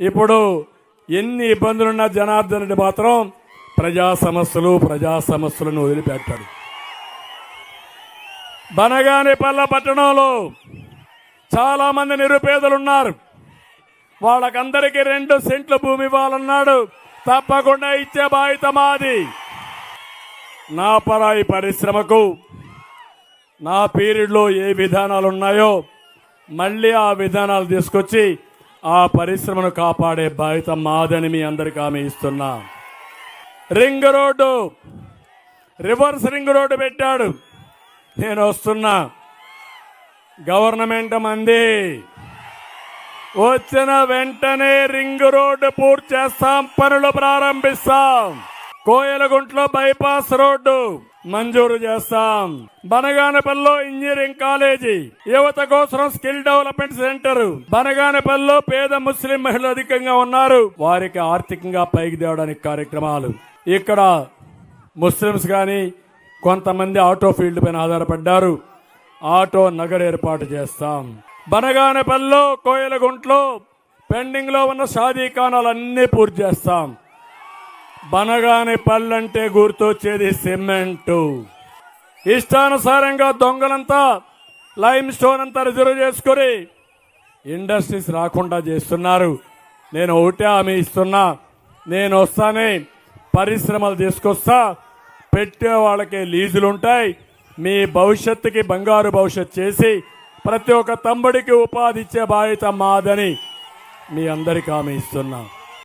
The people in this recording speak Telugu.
ఇప్పుడు ఎన్ని ఇబ్బందులున్న జనార్దన్ రెడ్డి మాత్రం ప్రజా సమస్యలు ప్రజా సమస్యలను వదిలిపెట్టాడు. బనగానిపల్ల పట్టణంలో చాలా మంది నిరుపేదలు ఉన్నారు వాళ్ళకందరికీ రెండు సెంట్ల భూమి ఇవ్వాలన్నాడు. తప్పకుండా ఇచ్చే బాధ్యత మాది. నా పరాయి పరిశ్రమకు నా పీరియడ్లో ఏ విధానాలు ఉన్నాయో మళ్ళీ ఆ విధానాలు తీసుకొచ్చి ఆ పరిశ్రమను కాపాడే బాధ్యత మాదని మీ అందరికీ ఆమె ఇస్తున్నా. Ring road reverse ring road పెట్టాడు. నేను వస్తున్నా. గవర్నమెంట్ మంది వచ్చిన వెంటనే రింగ్ రోడ్డు పూర్తి చేస్తాం పనులు ప్రారంభిస్తాం. కోయలగుంట్లో బైపాస్ రోడ్డు. మంజూరు చేస్తాం. బనగానపల్లిలో ఇంజనీరింగ్ కాలేజీ యువత కోసం స్కిల్ డెవలప్మెంట్ సెంటర్. బనగానపల్లిలో పేద ముస్లిం మహిళలు అధికంగా ఉన్నారు. వారికి ఆర్థికంగా పైకి తేవడానికి కార్యక్రమాలు. ఇక్కడ ముస్లిమ్స్ కానీ కొంతమంది ఆటో ఫీల్డ్ పైన ఆధారపడ్డారు. ఆటో నగర్ ఏర్పాటు చేస్తాం. బనగానపల్లిలో కోయలగుంట్లో పెండింగ్లో ఉన్న షాదీ ఖానాలన్నీ పూర్తి చేస్తాం. బనగాని పళ్ళంటే గుర్తొచ్చేది సిమెంట్. ఇష్టానుసారంగా దొంగలంతా లైమ్ స్టోన్ అంతా రిజర్వ్ చేసుకొని ఇండస్ట్రీస్ రాకుండా చేస్తున్నారు. నేను ఒకటే హామీ ఇస్తున్నా. నేను వస్తానే పరిశ్రమలు తీసుకొస్తా. పెట్టే వాళ్ళకి లీజులు ఉంటాయి మీ భవిష్యత్తుకి బంగారు భవిష్యత్ చేసి ప్రతి ఒక్క తమ్ముడికి ఉపాధి ఇచ్చే బాధ్యత మాదని మీ అందరికీ హామీ ఇస్తున్నాను